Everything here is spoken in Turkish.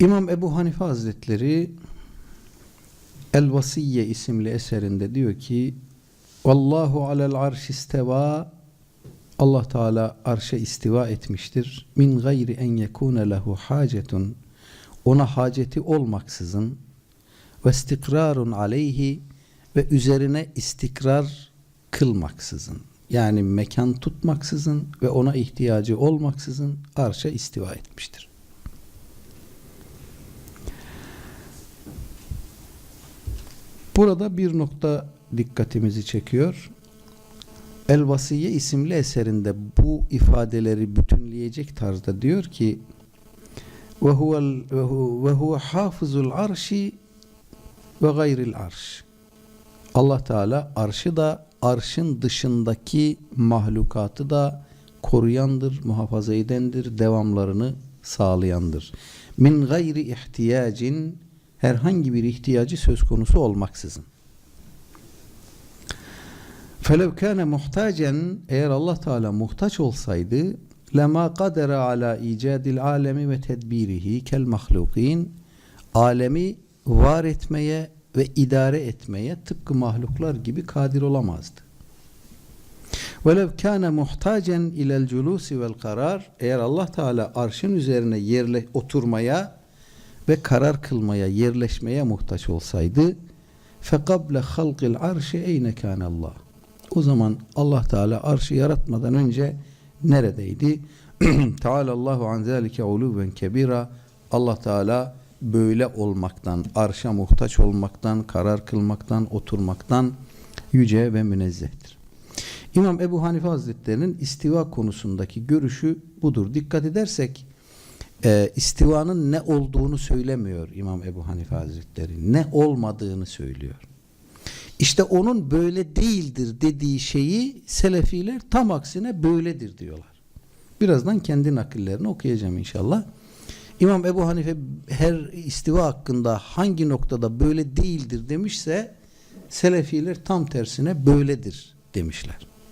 İmam Ebu Hanife Hazretleri El Vasiyye isimli eserinde diyor ki Vallahu alel arş isteva Allah Teala arşa istiva etmiştir. Min gayri en yekune lehu hacetun ona haceti olmaksızın ve istikrarun aleyhi ve üzerine istikrar kılmaksızın yani mekan tutmaksızın ve ona ihtiyacı olmaksızın arşa istiva etmiştir. Burada bir nokta dikkatimizi çekiyor. El Vasiye isimli eserinde bu ifadeleri bütünleyecek tarzda diyor ki ve huve hafızul arşi ve gayril arş. Allah Teala arşı da arşın dışındaki mahlukatı da koruyandır, muhafaza edendir, devamlarını sağlayandır. Min gayri ihtiyacin herhangi bir ihtiyacı söz konusu olmaksızın. Felev kâne muhtacen eğer Allah Teala muhtaç olsaydı ala icadil alemi ve tedbirihi kel mahlukin alemi var etmeye ve idare etmeye tıpkı mahluklar gibi kadir olamazdı. Velev kâne muhtacen culusi vel karar eğer Allah Teala arşın üzerine yerle oturmaya ve karar kılmaya, yerleşmeye muhtaç olsaydı fekable halqil arşi eyne Allah. O zaman Allah Teala arşı yaratmadan önce neredeydi? Teala Allahu an zalike uluven kebira. Allah Teala böyle olmaktan, arşa muhtaç olmaktan, karar kılmaktan, oturmaktan yüce ve münezzehtir. İmam Ebu Hanife Hazretleri'nin istiva konusundaki görüşü budur. Dikkat edersek e, istivanın ne olduğunu söylemiyor İmam Ebu Hanife Hazretleri. Ne olmadığını söylüyor. İşte onun böyle değildir dediği şeyi Selefiler tam aksine böyledir diyorlar. Birazdan kendi nakillerini okuyacağım inşallah. İmam Ebu Hanife her istiva hakkında hangi noktada böyle değildir demişse Selefiler tam tersine böyledir demişler.